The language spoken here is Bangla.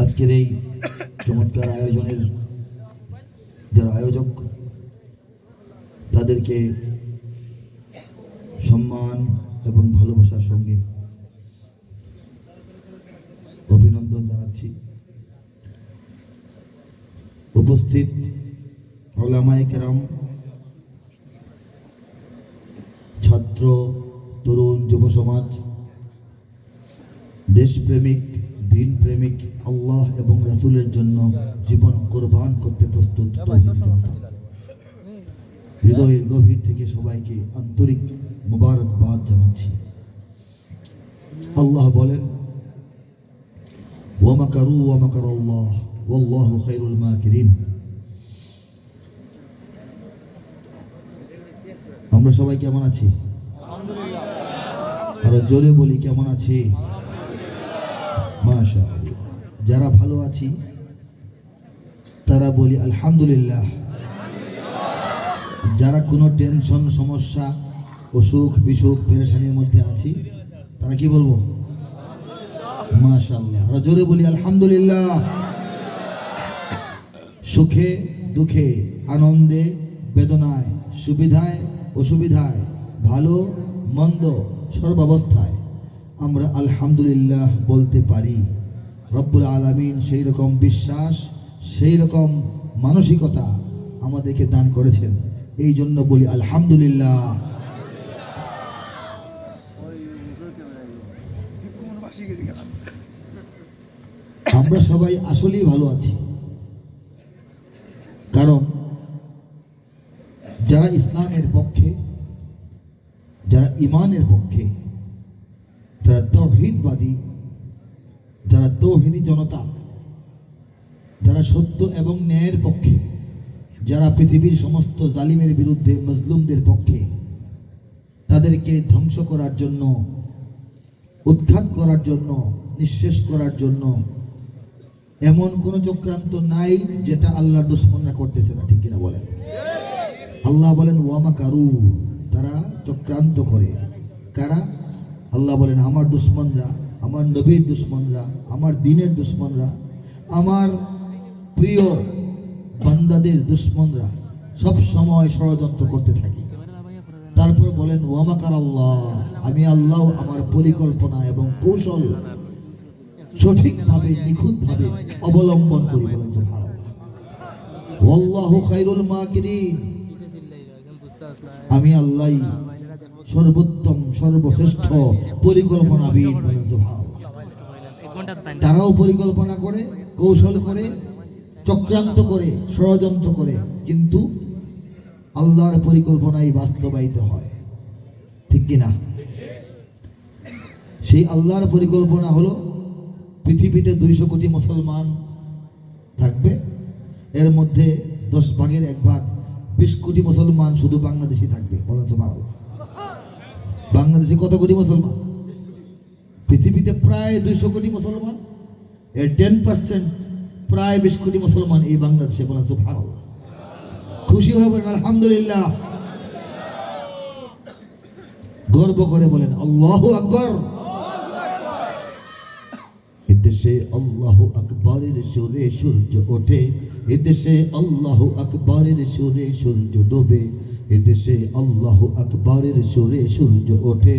আজকের এই চমৎকার আয়োজনের যারা আয়োজক, তাদেরকে সম্মান এবং ভালোবাসার সঙ্গে অভিনন্দন জানাচ্ছি। উপস্থিত ওলামায়ে কেরাম, ছাত্র, তরুণ, যুব সমাজ দেশপ্রেমিক দিন প্রেমিক আল্লাহ এবং রাসূলের জন্য জীবন কোরবান করতে প্রস্তুত হৃদয়ের গভীর থেকে সবাইকে আন্তরিক মোবারকবাদ জানাচ্ছি। আল্লাহ বলেন ওয়ামাকারু ওয়ামাকার আল্লাহ ওয়াল্লাহু খায়রুল মাকিরিন। আমরা সবাই কেমন আছি? আরও জোরে বলি কেমন আছি? মাশা যারা ভালো আছি, তারা বলি আলহামদুলিল্লাহ। যারা কোনো টেনশন, সমস্যা অসুখ বিসুখ, পেরেশানির মধ্যে আছি, তারা কি বলব? মাশাআল্লাহ। আরও জোরে বলি আলহামদুলিল্লাহ। সুখে, দুঃখে, আনন্দে, বেদনায়, সুবিধায়, অসুবিধায়, ভালো, মন্দ, সর্বাবস্থায়। আমরা আলহামদুলিল্লাহ বলতে পারি। রব্বুল আলামিন সেই রকম বিশ্বাস, সেই রকম মানসিকতা আমাদেরকে দান করেছেন। এই জন্য বলি আলহামদুলিল্লাহ। আমরা সবাই আসলেই ভালো আছি। কারণ যারা ইসলামের পক্ষে, যারা ইমানের পক্ষে যারা তৌহিদবাদী, যারা তৌহিদি জনতা, যারা সত্য এবং ন্যায়ের পক্ষে, যারা পৃথিবীর সমস্ত জালিমের বিরুদ্ধে মজলুমদের পক্ষে, তাদেরকে ধ্বংস করার জন্য, উৎখাত করার জন্য, নিঃশেষ করার জন্য এমন কোন চক্রান্ত নাই যেটা আল্লাহর দুশ্মনরা করতেছে না, ঠিক কিনা বলেন? আল্লাহ বলেন ওয়ামা কারু তারা চক্রান্ত করে। কারা? আল্লাহ বলেন, আমার দুশ্মনরা, আমার নবীর দুশ্মনরা, আমার দিনের দুশ্মনরা, আমার প্রিয় বান্দাদের দুশ্মনরা সব সময় ষড়যন্ত্র করতে থাকি। তারপর বলেন ওয়ামাকার আল্লাহ? আমি আল্লাহ, আমার পরিকল্পনা এবং কৌশল সঠিকভাবে, নিখুঁতভাবে অবলম্বন করি বলেন মাকিরিন। আমি আল্লাহ সর্বোত্তম, সর্বশ্রেষ্ঠ পরিকল্পনাবিদ তারাও পরিকল্পনা করে, কৌশল করে, চক্রান্ত করে, ষড়যন্ত্র করে, কিন্তু আল্লাহর পরিকল্পনাই বাস্তবায়িত হয়। ঠিক কি না? সেই আল্লাহর পরিকল্পনা হলো, পৃথিবীতে দুইশো কোটি মুসলমান থাকবে, এর মধ্যে দশ ভাগের এক ভাগ, বিশ কোটি মুসলমান শুধু বাংলাদেশি থাকবে, বলেন সুবহানাল্লাহ। বাংলাদেশে কত কোটি মুসলমান? পৃথিবীতে প্রায় দুইশো কোটি মুসলমান। এর টেন পার্সেন্ট প্রায় বিশ কোটি মুসলমান এই বাংলাদেশে বলেন, সুবহানাল্লাহ। খুশি বলেন, আলহামদুলিল্লাহ। গর্ব করে বলেন, আল্লাহ আকবর। এদেশে আল্লাহ আকবরের সুরে সূর্য ওঠে। এদেশে আল্লাহ আকবরের সুরে সূর্য ডোবে। এদেশে আল্লাহ আকবরের সুরে সূর্য ওঠে।